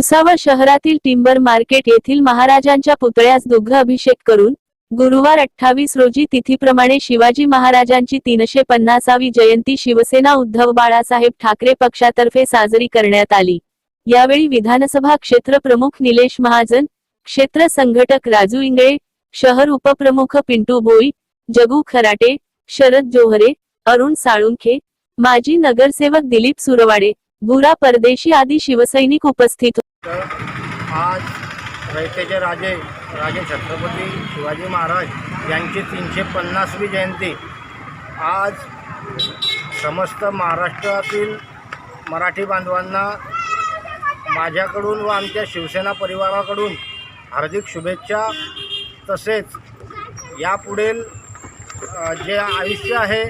भुसावळ शहरातील timber market येथील महाराजांच्या पुतळ्यास दुग्ध अभिषेक करून गुरुवार अठ्ठावीस रोजी तिथीप्रमाणे शिवाजी महाराजांची तीनशे पन्नासावी जयंती शिवसेना उद्धव बाळासाहेब ठाकरे पक्षातर्फे साजरी करण्यात आली. यावेळी विधानसभा क्षेत्र प्रमुख निलेश महाजन क्षेत्र संघटक राजू इंगळे शहर उपप्रमुख पिंटू भोई जगू खराटे शरद जोहरे अरुण साळुंखे माजी नगरसेवक दिलीप सुरवाडे भुरा परदेशी आदी शिवसैनिक उपस्थित आज रयतेचे राजे राजे छत्रपती शिवाजी महाराज यांची तीनशे पन्नासवी जयंती. आज समस्त महाराष्ट्रातील मराठी बांधवांना माझ्याकडून व आमच्या शिवसेना परिवाराकडून हार्दिक शुभेच्छा. तसेच यापुढील जे आयुष्य आहे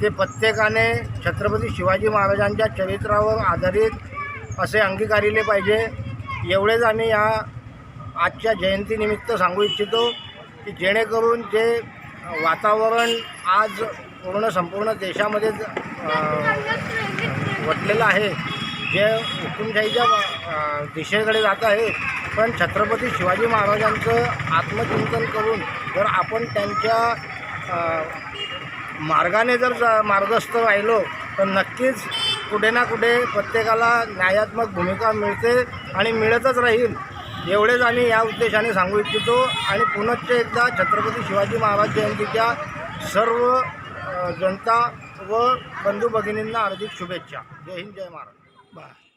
ते प्रत्येकाने छत्रपती शिवाजी महाराजांच्या चरित्रावर आधारित असे अंगीकारिले पाहिजे. एवढेच आम्ही या आजच्या जयंतीनिमित्त सांगू इच्छितो की जेणेकरून जे वातावरण आज पूर्ण संपूर्ण देशामध्ये वटलेलं आहे. जे हुकुमशाहीच्या दिशेकडे जात आहे. पण छत्रपती शिवाजी महाराजांचं आत्मचिंतन करून जर आपण त्यांच्या मार्गाने जर जा- मार्गस्थ राहिलो तर नक्कीच कुठे ना कुठे प्रत्येकाला न्यायात्मक भूमिका मिळते आणि मिळतच राहील. एवढेच आम्ही या उद्देशाने सांगू इच्छितो आणि पुनश्च एकदा छत्रपती शिवाजी महाराज जयंतीच्या सर्व जनता व बंधू भगिनींना हार्दिक शुभेच्छा. जय हिंद जय महाराज बाय.